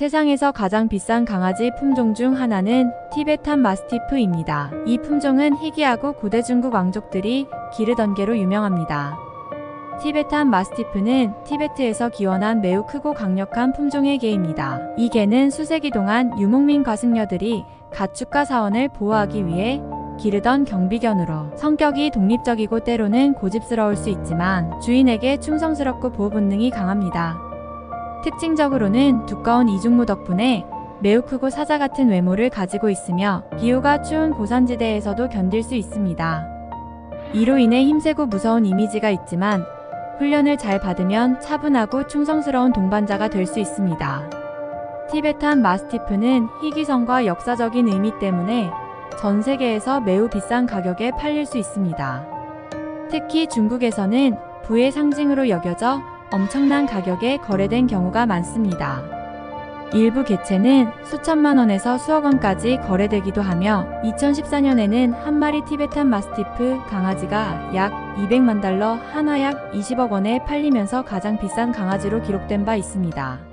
세상에서 가장 비싼 강아지 품종 중 하나는 티베탄 마스티프입니다. 이 품종은 희귀하고 고대 중국 왕족들이 기르던 개로 유명합니다. 티베탄 마스티프는 티베트에서 기원한 매우 크고 강력한 품종의 개입니다. 이 개는 수세기 동안 유목민 과승려들이 가축과 사원을 보호하기 위해 기르던 경비견으로 성격이 독립적이고 때로는 고집스러울 수 있지만 주인에게 충성스럽고 보호 본능이 강합니다. 특징적으로는 두꺼운 이중무 덕분에 매우 크고 사자 같은 외모를 가지고 있으며 기후가 추운 고산지대에서도 견딜 수 있습니다. 이로 인해 힘세고 무서운 이미지가 있지만 훈련을 잘 받으면 차분하고 충성스러운 동반자가 될 수 있습니다. 티베탄 마스티프는 희귀성과 역사적인 의미 때문에 전 세계에서 매우 비싼 가격에 팔릴 수 있습니다. 특히 중국에서는 부의 상징으로 여겨져 엄청난 가격에 거래된 경우가 많습니다. 일부 개체는 수천만 원에서 수억 원까지 거래되기도 하며 2014년에는 한 마리 티베탄 마스티프 강아지가 약 200만 달러, 한화 약 20억 원에 팔리면서 가장 비싼 강아지로 기록된 바 있습니다.